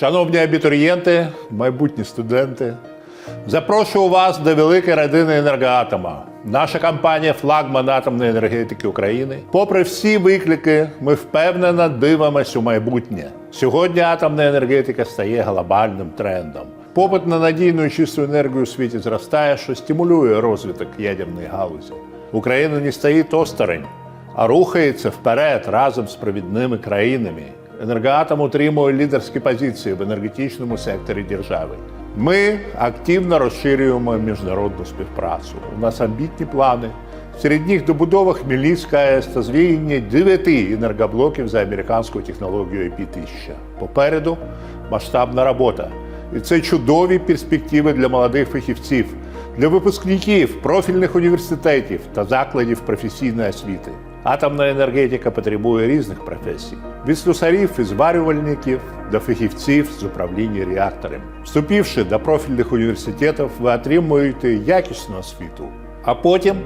Шановні абітурієнти, майбутні студенти, запрошую вас до великої родини енергоатома. Наша компанія флагман атомної енергетики України. Попри всі виклики, ми впевнено дивимося у майбутнє. Сьогодні атомна енергетика стає глобальним трендом. Попит на надійну і чисту енергію у світі зростає, що стимулює розвиток ядерної галузі. Україна не стоїть осторонь, а рухається вперед разом з провідними країнами. Енергоатом утримує лідерські позиції в енергетичному секторі держави. Ми активно розширюємо міжнародну співпрацю. У нас амбітні плани. Серед них добудова Хмельницької АЕС та звільнення дев'яти енергоблоків за американською технологією IP-1000. Попереду масштабна робота. І це чудові перспективи для молодих фахівців, для випускників профільних університетів та закладів професійної освіти. Атомна енергетика потребує різних професій: від слюсарів і зварювальників до фахівців з управління реакторами. Вступивши до профільних університетів, ви отримуєте якісну освіту, а потім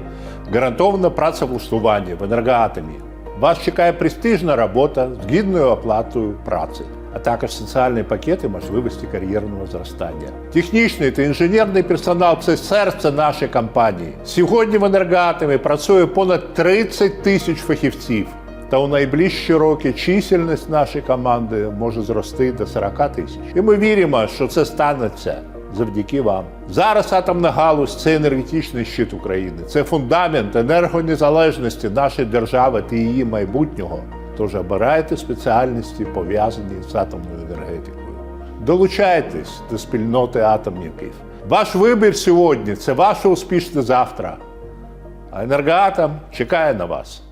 гарантоване працевлаштування в енергоатомі. Вас чекає престижна робота з гідною оплатою праці, а також соціальні пакети можливості кар'єрного зростання. Технічний та інженерний персонал це серце нашої компанії. Сьогодні в енергоатомі працює понад 30 тисяч фахівців. Та у найближчі роки чисельність нашої команди може зрости до 40 тисяч. І ми віримо, що це станеться завдяки вам. Зараз атомна галузь це енергетичний щит України, це фундамент енергонезалежності нашої держави та її майбутнього. Тож обирайте спеціальності, пов'язані з атомною енергетикою. Долучайтесь до спільноти атомників. Ваш вибір сьогодні це ваше успішне завтра. А енергоатом чекає на вас.